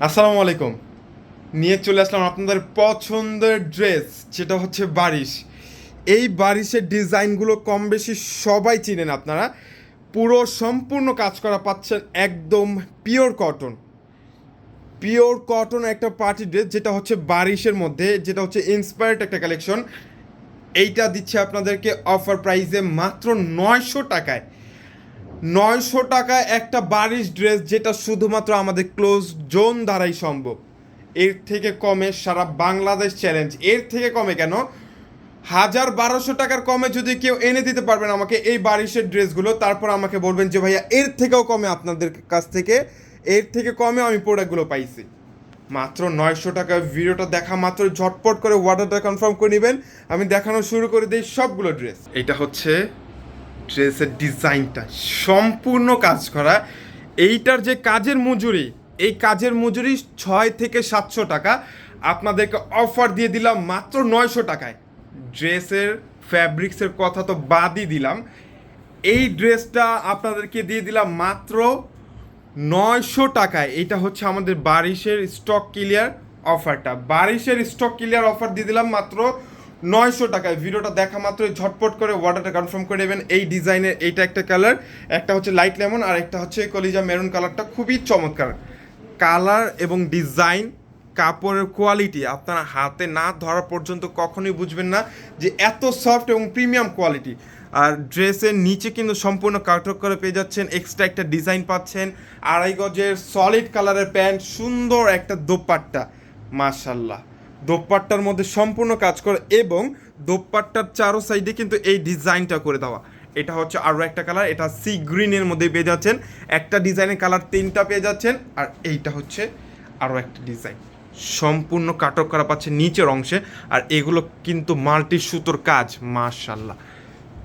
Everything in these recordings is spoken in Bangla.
আসসালামু আলাইকুম। নিয়ে চলে আসলাম আপনাদের পছন্দের ড্রেস যেটা হচ্ছে বারিশ। এই বারিশের ডিজাইনগুলো কম বেশি সবাই চিনেন আপনারা। পুরো সম্পূর্ণ কাজ করা পাচ্ছেন একদম পিওর কটন পিওর কটন একটা পার্টি ড্রেস যেটা হচ্ছে বারিশের মধ্যে, যেটা হচ্ছে ইন্সপায়ার্ড একটা কালেকশন এইটা দিচ্ছে আপনাদেরকে অফার প্রাইসে মাত্র নয়শো টাকায়। নয়শো টাকায় একটা বারিশ ড্রেস যেটা শুধুমাত্র আমাদের ক্লোজ জোন দ্বারাই সম্ভব। এর থেকে কমে সারা বাংলাদেশ চ্যালেঞ্জ এর থেকে কমে কেন? হাজার বারোশো টাকার কমে যদি কেউ এনে দিতে পারবেন আমাকে এই বারিশের ড্রেসগুলো, তারপর আমাকে বলবেন যে ভাইয়া, এর থেকেও কমে আপনাদের কাছ থেকে, এর থেকে কমে আমি প্রোডাক্টগুলো পাইছি। মাত্র নয়শো টাকা ভিডিওটা দেখা মাত্র, ঝটপট করে অর্ডারটা কনফার্ম করে নেবেন। আমি দেখানো শুরু করে দিই সবগুলো ড্রেস এটা হচ্ছে ড্রেসের ডিজাইনটা, সম্পূর্ণ কাজ করা। এইটার যে কাজের মজুরি, এই কাজের মজুরি ছয় থেকে সাতশো টাকা। আপনাদেরকে অফার দিয়ে দিলাম মাত্র নয়শো টাকায়। ড্রেসের ফ্যাব্রিক্সের কথা তো বাদই দিলাম। এই ড্রেসটা আপনাদেরকে দিয়ে দিলাম মাত্র নয়শো টাকায়। এটা হচ্ছে আমাদের বারিশের স্টক ক্লিয়ার অফারটা বারিশের স্টক ক্লিয়ার অফার দিয়ে দিলাম মাত্র নয়শো টাকায়। ভিডিওটা দেখা মাত্রই, ঝটপট করে অর্ডারটা কনফার্ম করে নেবেন। এই ডিজাইনের এইটা একটা কালার একটা হচ্ছে লাইট লেমন আর একটা হচ্ছে কলিজা মেরুন কালারটা খুবই চমৎকার। কালার এবং ডিজাইন কাপড়ের কোয়ালিটি আপনারা হাতে না ধরা পর্যন্ত কখনোই বুঝবেন না যে এত সফট এবং প্রিমিয়াম কোয়ালিটি আর ড্রেসের নিচে কিন্তু সম্পূর্ণ কাটক করে পেয়ে যাচ্ছেন এক্সট্রা একটা ডিজাইন পাচ্ছেন। আড়াই গজের সলিড কালারের প্যান্ট সুন্দর একটা দোপাট্টা। মাশাল্লাহ দোপাট্টার মধ্যে সম্পূর্ণ কাজ করে এবং দোপাট্টার চারো সাইডে কিন্তু এই ডিজাইনটা করে দেওয়া। এটা হচ্ছে আরও একটা কালার এটা সি গ্রিনের মধ্যে পেয়ে যাচ্ছেন। একটা ডিজাইনের কালার তিনটা পেয়ে যাচ্ছেন। আর এইটা হচ্ছে আরও একটা ডিজাইন সম্পূর্ণ কাটক করা পাচ্ছে নিচের অংশে। আর এগুলো কিন্তু মাল্টি সুতোর কাজ মাশাল্লাহ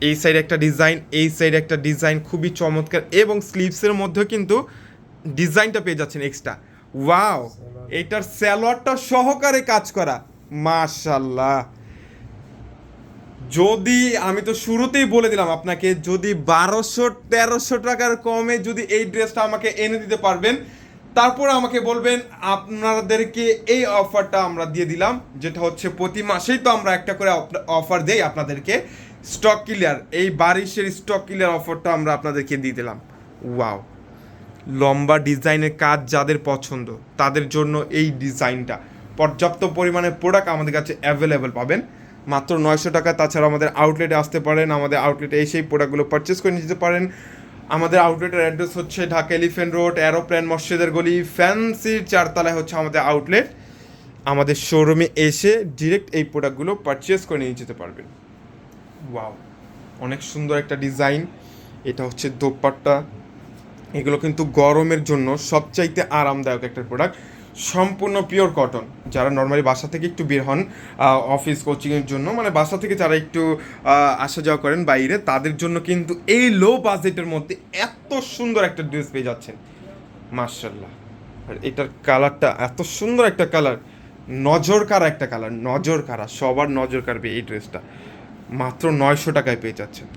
এই সাইডে একটা ডিজাইন এই সাইডে একটা ডিজাইন খুবই চমৎকার। এবং স্লিভসের মধ্যেও কিন্তু ডিজাইনটা পেয়ে যাচ্ছেন এক্সট্রা ওয়াও, এটার স্যালোয়ারটা সহকারে কাজ করা। মাশাল্লাহ যদি, আমি তো শুরুতেই বলে দিলাম আপনাকে, যদি বারোশো, তেরোশো টাকার কমে যদি এই ড্রেসটা আমাকে এনে দিতে পারবেন, তারপর আমাকে বলবেন, আপনাদেরকে এই অফারটা আমরা দিয়ে দিলাম, যেটা হচ্ছে প্রতি মাসেই তো আমরা একটা করে অফার দেই আপনাদেরকে। স্টক ক্লিয়ার, এই বারিশের স্টক ক্লিয়ার অফারটা আমরা আপনাদেরকে দিয়ে দিলাম। ওয়াও। লম্বা ডিজাইনের কাজ যাদের পছন্দ, তাদের জন্য এই ডিজাইনটা। পর্যাপ্ত পরিমাণে প্রোডাক্ট আমাদের কাছে অ্যাভেলেবেল পাবেন। মাত্র নয়শো টাকা, তাছাড়া আমাদের আউটলেটে আসতে পারেন, আমাদের আউটলেটে এসেই প্রোডাক্টগুলো পারচেস করে নিতে পারেন। আমাদের আউটলেটের অ্যাড্রেস হচ্ছে ঢাকা এলিফেন্ট রোড অ্যারোপ্লেন মসজিদের গলি ফ্যান্সির চারতলায় হচ্ছে আমাদের আউটলেট আমাদের শোরুমে এসে ডিরেক্ট এই প্রোডাক্টগুলো পারচেস করে নিয়ে যেতে পারবেন। ওয়াও অনেক সুন্দর একটা ডিজাইন এটা হচ্ছে দোপাট্টা। এগুলো কিন্তু গরমের জন্য সবচাইতে আরামদায়ক একটা প্রোডাক্ট সম্পূর্ণ পিওর কটন যারা নর্মালি বাসা থেকে একটু বের হন অফিস কোচিংয়ের জন্য মানে বাসা থেকে যারা একটু আসা যাওয়া করেন বাইরে, তাদের জন্য কিন্তু এই লো বাজেটের মধ্যে এত সুন্দর একটা ড্রেস পেয়ে যাচ্ছেন। মার্শাল্লাহ আর এটার কালারটা এত সুন্দর একটা কালার নজর কারা একটা কালার নজর কারা সবার নজর কাড়বে এই ড্রেসটা মাত্র নয়শো টাকায় পেয়ে যাচ্ছেন।